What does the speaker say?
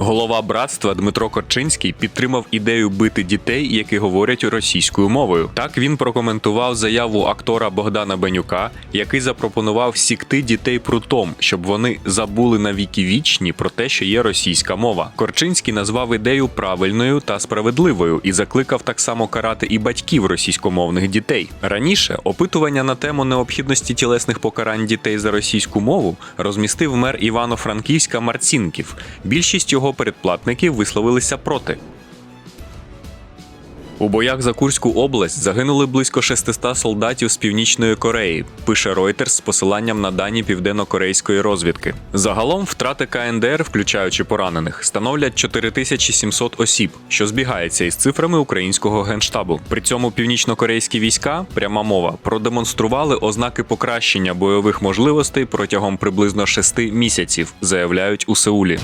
Голова братства Дмитро Корчинський підтримав ідею бити дітей, які говорять російською мовою. Так він прокоментував заяву актора Богдана Бенюка, який запропонував сікти дітей прутом, щоб вони забули на віки вічні про те, що є російська мова. Корчинський назвав ідею правильною та справедливою і закликав так само карати і батьків російськомовних дітей. Раніше опитування на тему необхідності тілесних покарань дітей за російську мову розмістив мер Івано-Франківська Марцінків. Більшість його передплатників висловилися проти. У боях за Курську область загинули близько 600 солдатів з північної Кореї. Пише Reuters з посиланням на дані південно-корейської розвідки. Загалом втрати КНДР, включаючи поранених, становлять 4700 осіб, що збігається із цифрами українського генштабу. При цьому північно-корейські війська, пряма мова, продемонстрували ознаки покращення бойових можливостей протягом приблизно шести місяців, заявляють у Сеулі.